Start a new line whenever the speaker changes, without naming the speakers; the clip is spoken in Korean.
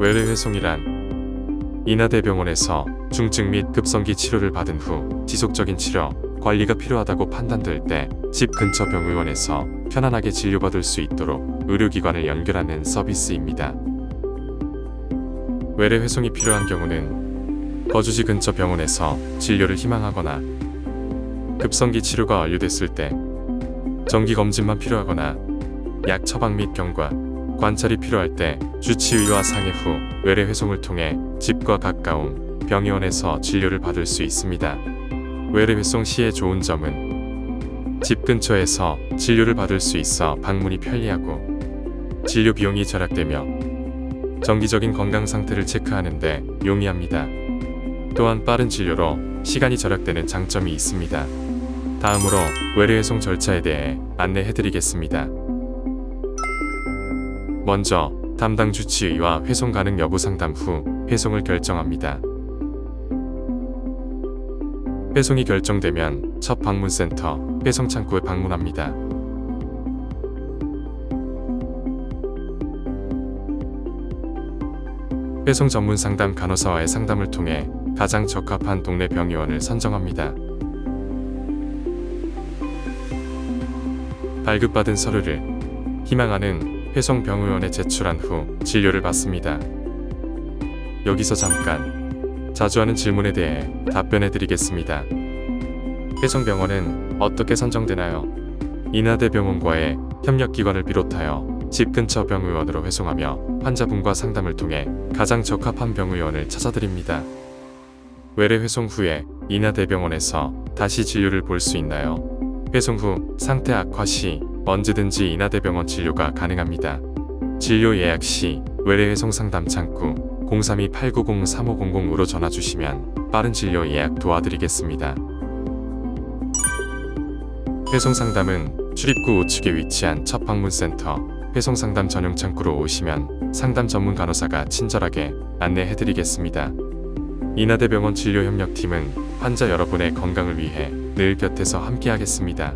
외래 회송이란 인하대병원에서 중증 및 급성기 치료를 받은 후 지속적인 치료, 관리가 필요하다고 판단될 때 집 근처 병의원에서 편안하게 진료받을 수 있도록 의료기관을 연결하는 서비스입니다. 외래 회송이 필요한 경우는 거주지 근처 병원에서 진료를 희망하거나 급성기 치료가 완료됐을 때 정기 검진만 필요하거나 약 처방 및 경과, 관찰이 필요할 때 주치의와 상의 후 외래 회송을 통해 집과 가까운 병의원에서 진료를 받을 수 있습니다. 외래 회송 시의 좋은 점은 집 근처에서 진료를 받을 수 있어 방문이 편리하고 진료 비용이 절약되며 정기적인 건강 상태를 체크하는데 용이합니다. 또한 빠른 진료로 시간이 절약되는 장점이 있습니다. 다음으로 외래 회송 절차에 대해 안내해 드리겠습니다. 먼저 담당 주치의와 회송 가능 여부 상담 후 회송을 결정합니다. 회송이 결정되면 첫 방문센터 회송 창구에 방문합니다. 회송 전문 상담 간호사와의 상담을 통해 가장 적합한 동네 병의원을 선정합니다. 발급받은 서류를 희망하는 회송 병의원에 제출한 후 진료를 받습니다. 여기서 잠깐 자주 하는 질문에 대해 답변해 드리겠습니다. 회송병원은 어떻게 선정되나요? 인하대병원과의 협력기관을 비롯하여 집 근처 병의원으로 회송하며 환자분과 상담을 통해 가장 적합한 병의원을 찾아드립니다. 외래 회송 후에 인하대병원에서 다시 진료를 볼 수 있나요? 회송 후 상태 악화 시 언제든지 인하대병원 진료가 가능합니다. 진료 예약 시 외래 회송 상담 창구 032-890-3500으로 전화 주시면 빠른 진료 예약 도와드리겠습니다. 회송 상담은 출입구 우측에 위치한 첫 방문센터 회송 상담 전용 창구로 오시면 상담 전문 간호사가 친절하게 안내해 드리겠습니다. 인하대병원 진료협력팀은 환자 여러분의 건강을 위해 늘 곁에서 함께하겠습니다.